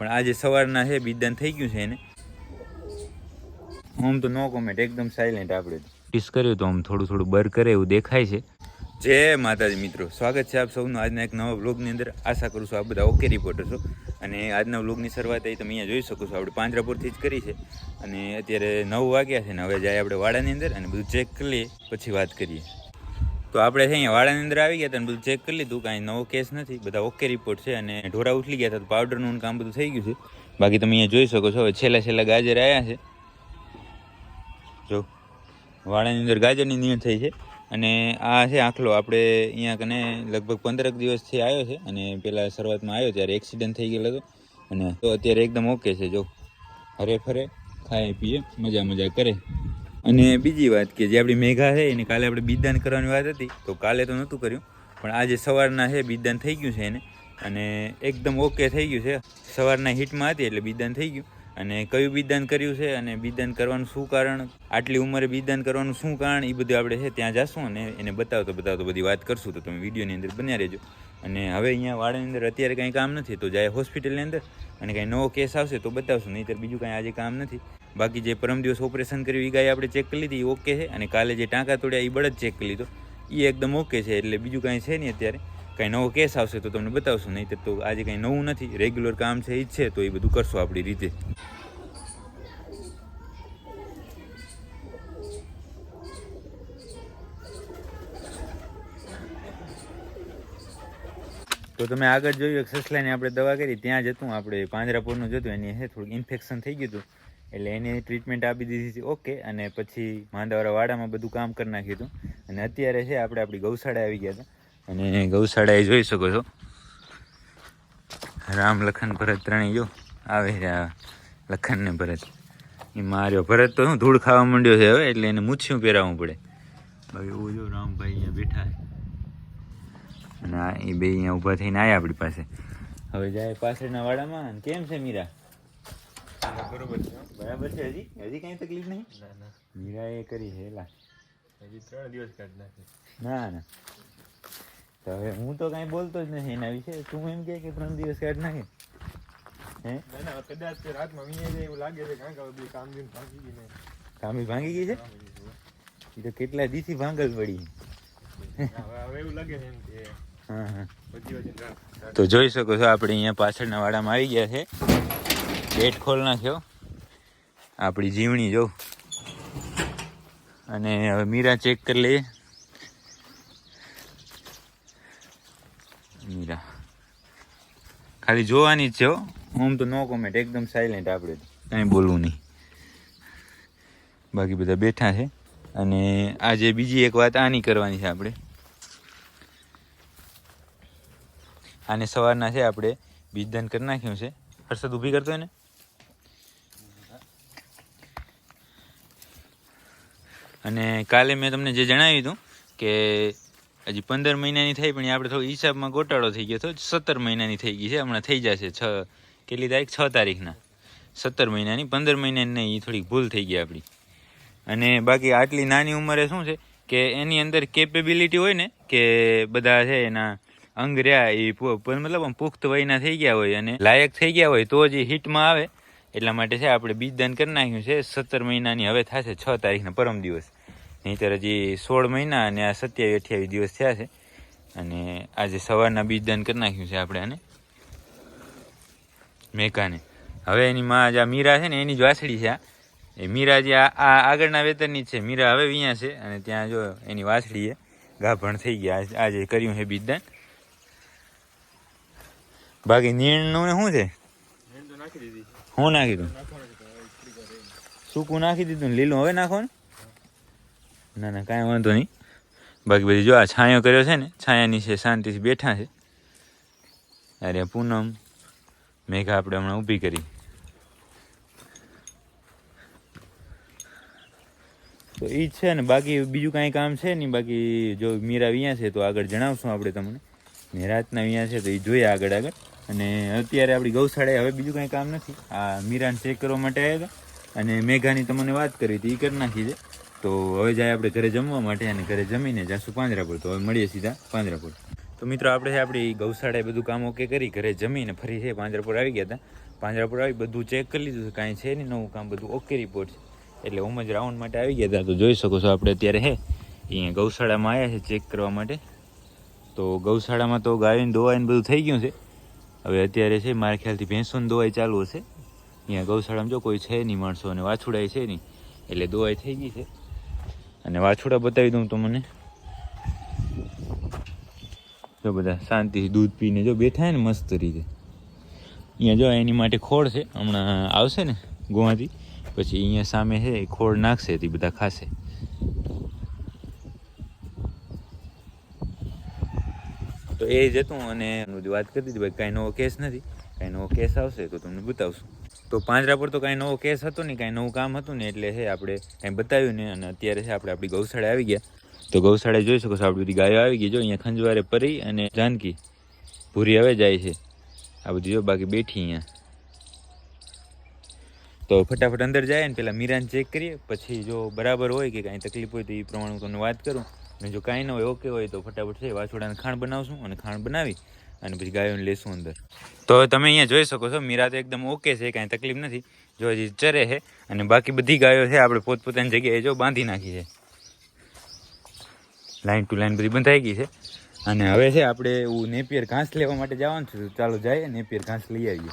પણ આજે સવારના છે બીજદાન થઈ ગયું છે એને. આમ તો નો કોમેન્ટ એકદમ સાયલેન્ટ આપણે. ટીસ કર્યું તો આમ થોડું થોડું બર કરે એવું દેખાય છે. જય માતાજી મિત્રો સ્વાગત છે આપ સૌનું આજના એક નવા વ્લોગની અંદર. આશા કરું છું આ બધા ઓકે રિપોર્ટર છો. અને આજના બ્લોગની શરૂઆત એ તમે અહીંયા જોઈ શકો છો આપણે પાંજરાપુરથી જ કરી છે. અને અત્યારે નવ વાગ્યા છે ને હવે જાય આપણે વાડાની અંદર અને બધું ચેક કરીએ પછી વાત કરીએ. તો આપણે છે અહીંયા વાડાની અંદર આવી ગયા હતા બધું ચેક કરી લીધું, કાંઈ નવો કેસ નથી, બધા ઓકે રિપોર્ટ છે અને ઢોરા ઉઠલી ગયા હતા, તો પાવડરનું કામ બધું થઈ ગયું છે. બાકી તમે અહીંયા જોઈ શકો છો, હવે છેલ્લા છેલ્લા ગાજર આવ્યા છે. જો વાડાની અંદર ગાજરની નીણ થઈ છે. અને આ છે આખલો, આપણે અહીંયા કને લગભગ પંદરક દિવસથી આવ્યો છે અને પહેલાં શરૂઆતમાં આવ્યો ત્યારે એક્સિડન્ટ થઈ ગયેલો હતો. અને તો અત્યારે એકદમ ઓકે છે, જો. હરે ફરે, ખાય, પીએ, મજા મજા કરે. અને બીજી વાત કે જે આપણી મેઘા છે, એને કાલે આપણે બીજદાન કરવાની વાત હતી, તો કાલે તો નહોતું કર્યું. પણ આજે સવારના છે બીજદાન થઈ ગયું છે એને. અને એકદમ ઓકે થઈ ગયું છે. સવારના હિટમાં હતી એટલે બીજદાન થઈ ગયું. અને કયું બીજદાન કર્યું છે અને બીજદાન કરવાનું શું કારણ, આટલી ઉંમરે બીજદાન કરવાનું શું કારણ એ બધું આપણે છે ત્યાં જશું અને એને બતાવતો બતાવતો બધી વાત કરશું. તો તમે વિડીયોની અંદર બન્યા રહેજો. અને હવે અહીંયા વાળાની અંદર અત્યારે કંઈ કામ નથી, તો જાય હોસ્પિટલની અંદર. અને કંઈ નવો કેસ આવશે તો બતાવશું, નહીંતર બીજું કાંઈ આજે કામ નથી. બાકી જે પરમ દિવસ ઓપરેશન કર્યું એ ગાય આપણે ચેક કરી લીધી એ ઓકે છે. અને કાલે જે ટાંકા તોડ્યા એ બળદ ચેક કરી લીધો. એ એકદમ ઓકે છે, એટલે બીજું કાંઈ છે નહીં અત્યારે. કાંઈ નવો કેસ આવશે તો તમને બતાવશું નહીં તો આજે કંઈ નવું નથી. રેગ્યુલર કામ છે એ જ છે, તો એ બધું કરશું આપણી રીતે. તો તમે આગળ જોયું, એક સસલાની આપણે દવા કરી, ત્યાં જતું આપણે પાંજરાપુરનું જતું એની હે થોડુંક ઇન્ફેક્શન થઈ ગયું હતું. એટલે એની ટ્રીટમેન્ટ આપી દીધી હતી ઓકે અને પછી માંદાવાળા વાડામાં બધું કામ કરી નાખ્યું હતું. અને અત્યારે છે, આપણે આપણી ગૌશાળા આવી ગયા હતા. અને ગૌશાળાએ જોઈ શકો છો. રામ લખન ભરત ત્રણેય જો, આવે છે લખન ને ભરત. એ માર્યો. ભરત તો શું, ધૂળ ખાવા માંડ્યો છે હવે, એટલે એને મૂછ્યું પહેરાવવું પડે. બાકી એવું જો રામભાઈ અહીંયા બેઠા છે. અને એ બે અહીંયા ઊભા થઈને આવ્યા આપણી પાસે. હવે જાય પાછળના વાડામાં. કેમ છે મીરા? બરોબર છે બરાબર છે હજી? હજી કાંઈ તકલીફ નહીં? ના ના. મીરા એ કરી છે લા હજી ત્રણ દિવસ કાઢી નાખે. ના ના. તો હવે હું તો કાંઈ બોલતો જ નથી એના વિશે. તું એમ કહે કે ત્રણ દિવસ કાઢ નાખે. હે? ના ના કદાચ રાતમાં વીએ જાય એવું લાગે છે કારણ કે બધી ભાંગી ભાગી ગઈ ને કામી ભાંગી ગઈ છે. એ તો કેટલા દીથી ભાંગલ પડી. હવે એવું લાગે છે એમ કે હા હા. બધી વચ્ચે રાત તો જોઈ શકો છો આપણે અહીંયા પાછળના વાડામાં આવી ગયા છે. ગેટ ખોલ નાખ્યો. આપણી જીવણી, જો. અને હવે મીરા ચેક કરી લઈએ. મીરા. ખાલી જોવાની જ છે, હું. તો નો કોમેન્ટ એકદમ સાયલેન્ટ આપણે. કાંઈ બોલવું નહીં. બાકી બધા બેઠા છે. અને આજે બીજી એક વાત આની કરવાની છે આપણે. આને સવારના છે આપણે બીજદાન કરી નાખ્યું છે. હર્ષદ ઊભી કરતો હોય ને? અને કાલે મેં તમને જે જણાવ્યું હતું કે હજી પંદર મહિનાની થઈ પણ આપણે થોડો હિસાબમાં ગોટાળો થઈ ગયો હતો. સત્તર મહિનાની થઈ ગઈ છે. હમણાં થઈ જશે છ કેટલી તારીખ? છ તારીખના. સત્તર મહિનાની, પંદર મહિનાની નહીં, એ થોડીક ભૂલ થઈ ગઈ આપણી. અને બાકી આટલી નાની ઉંમરે શું છે કે એની અંદર કેપેબિલિટી હોય ને કે બધા છે એના અંગ રહ્યા એ મતલબ આમ પુખ્ત વયના થઈ ગયા હોય અને લાયક થઈ ગયા હોય તો જ એ હિટમાં આવે. એટલા માટે છે આપણે બીજદાન કરી નાખ્યું છે. સત્તર મહિનાની હવે થશે છ તારીખના પરમ દિવસ. નહીંતર હજી સોળ મહિના અને આ સત્યાવીસ અઠ્યાવીસ દિવસ થયા છે. અને આજે સવારના બીજદાન કરી નાખ્યું છે આપણે આને. મેકાને. હવે એની માં જે આ મીરા છે ને એની જ વાછડી છે આ. એ મીરા જે આ આગળના વેતનની જ છે. મીરા હવે અહીંયા છે અને ત્યાં જો એની વાછડી એ ગાભણ થઈ ગયા. આજે કર્યું છે બીજદાન. બાકી નીણનું ને શું છે? નાખી દીધી. હું નાખી રહીને. સૂકું નાખી દીધું લીલું. હવે નાખો ને ના ના, કાંઈ વાંધો નહીં. બાકી બધી જો આ છાંયો કર્યો છે ને છાયા નીચે શાંતિથી બેઠા છે. અરે પૂનમ, મેઘા આપણે હમણાં ઊભી કરી. તો એ જ છે ને, બાકી બીજું કાંઈ કામ છે નહીં, બાકી જો મીરા વ્યાં છે તો આગળ જણાવશું આપણે તમને. ને રાતના વ્યાં છે તો એ જોઈએ આગળ આગળ. અને અત્યારે આપણી ગૌશાળાએ હવે બીજું કાંઈ કામ નથી. આ મીરાને ચેક કરવા માટે આવ્યા હતા. અને મેઘાની તમને વાત કરી હતી એ કરી નાખી છે. તો હવે જાય આપણે ઘરે જમવા માટે અને ઘરે જમીને જાશું પાંજરાપુર. તો હવે મળીએ સીધા પાંજરાપુર. તો મિત્રો, આપણે આપણી ગૌશાળાએ બધું કામ ઓકે કરી, ઘરે જમીને ફરી છે, પાંજરાપુર આવી ગયા હતા. પાંજરાપુર આવી બધું ચેક કરી લીધું કાંઈ છે નહીં નવું કામ, બધું ઓકે રિપોર્ટ છે. એટલે ઓમ જ રાઉન્ડ માટે આવી ગયા હતા. તો જોઈ શકો છો આપણે અત્યારે હે, અહીંયા ગૌશાળામાં આવ્યા છે ચેક કરવા માટે. તો ગૌશાળામાં તો ગાયોને દોવાઈને બધું થઈ ગયું છે. હવે અત્યારે છે, મારા ખ્યાલથી ભેંસોની દોવાઈ ચાલુ હશે. અહીંયા ગૌશાળામાં જો કોઈ છે નહીં માણસો અને વાછુડાય છે નહીં, એટલે દોવાઈ થઈ ગઈ છે. અને વાછોડા બતાવી દઉં તો મને જો બધા શાંતિથી દૂધ પીને જો બેઠા ને મસ્ત રીતે. અહીંયા જો એની માટે ખોળ છે, હમણાં આવશે ને ગોવાથી પછી અહીંયા સામે છે, એ ખોળ નાખશે, તે બધા ખાશે. તો એ જ હતું અને વાત કરી દીધી, ભાઈ કાંઈ નવો કેસ નથી. કાંઈ નવો કેસ આવશે તો તમને બતાવશું. તો પાંજરા પર તો કાંઈ નવો કેસ હતો નહીં કાંઈ નવું કામ હતું ને, એટલે છે આપણે કાંઈ બતાવ્યું નહીં અને અત્યારે છે આપણે આપણી ગૌશાળા આવી ગયા. તો ગૌશાળાએ જોઈ શકો છો, આપણી બધી ગાયો આવી ગઈ. જો, અહીંયા ખંજવારે પરી અને જાનકી. ભૂરી હવે જાય છે. આ બધી જો, બાકી બેઠી અહીંયા. તો ફટાફટ અંદર જાય ને, પેલા મીરાને ચેક કરીએ. પછી જો બરાબર હોય કે કાંઈ તકલીફ હોય તો એ પ્રમાણે હું તમને વાત કરું. અને જો કાંઈ ન હોય ઓકે હોય તો ફટાફટ છે વાછોડાને ખાણ બનાવશું અને ખાણ બનાવી અને પછી ગાયોને લેશું અંદર. તો તમે અહીંયા જોઈ શકો છો, મીરા તો એકદમ ઓકે છે, કાંઈ તકલીફ નથી. જો હજી ચરે છે અને બાકી બધી ગાયો છે, આપણે પોતપોતાની જગ્યાએ જો બાંધી નાખી છે. લાઈન ટુ લાઈન બધી બંધાઈ ગઈ છે. અને હવે છે, આપણે એવું નેપિયર ઘાસ લેવા માટે જવાનું છે ચાલો જઈએ, નેપિયર ઘાસ લઈ આવીએ.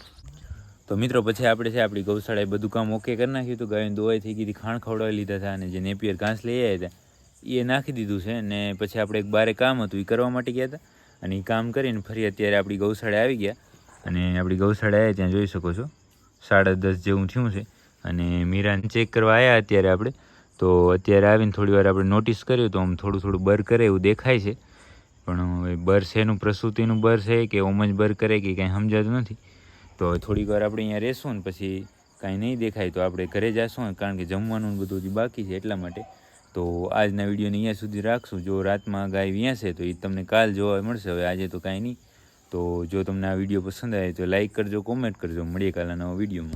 તો મિત્રો, પછી આપણે છે, આપણી ગૌશાળાએ બધું કામ ઓકે કરી નાખ્યું, તો ગાયોને દોવાઈ થઈ ગઈ હતી, ખાણ ખવડાવી લીધા હતા અને જે નેપિયર ઘાસ લઈ આવ્યા હતા, એ નાખી દીધું છે. અને પછી આપણે એક બારે કામ હતું, એ કરવા માટે ગયા હતા. અને એ કામ કરીને ફરી અત્યારે આપણી ગૌશાળા આવી ગયા. અને આપણી ગૌશાળા આવ્યા ત્યાં જોઈ શકો છો. સાડા દસ જેવું થયું છે. અને મીરાને ચેક કરવા આવ્યા અત્યારે આપણે. તો અત્યારે આવીને થોડી વાર આપણે નોટિસ કર્યું તો આમ થોડું થોડું બર કરે એવું દેખાય છે. પણ હવે બર છે એનું પ્રસૂતિનું બર છે કે ઓમ જ બર કરે કે કાંઈ સમજાતું નથી. તો થોડીક વાર આપણે અહીંયા રહેશું ને પછી કાંઈ નહીં દેખાય તો આપણે ઘરે જશું કારણ કે જમવાનું બધું બાકી છે એટલા માટે. તો આજના વિડીયોને અહીંયા સુધી રાખશું. જો રાતમાં ગાય વ્યાસે તો એ તમને કાલ જોવા મળશે. હવે આજે તો કાંઈ નહીં. તો જો તમને આ વીડિયો પસંદ આવે તો લાઇક કરજો, કોમેન્ટ કરજો. મળીએ કાલના નવા વિડીયોમાં.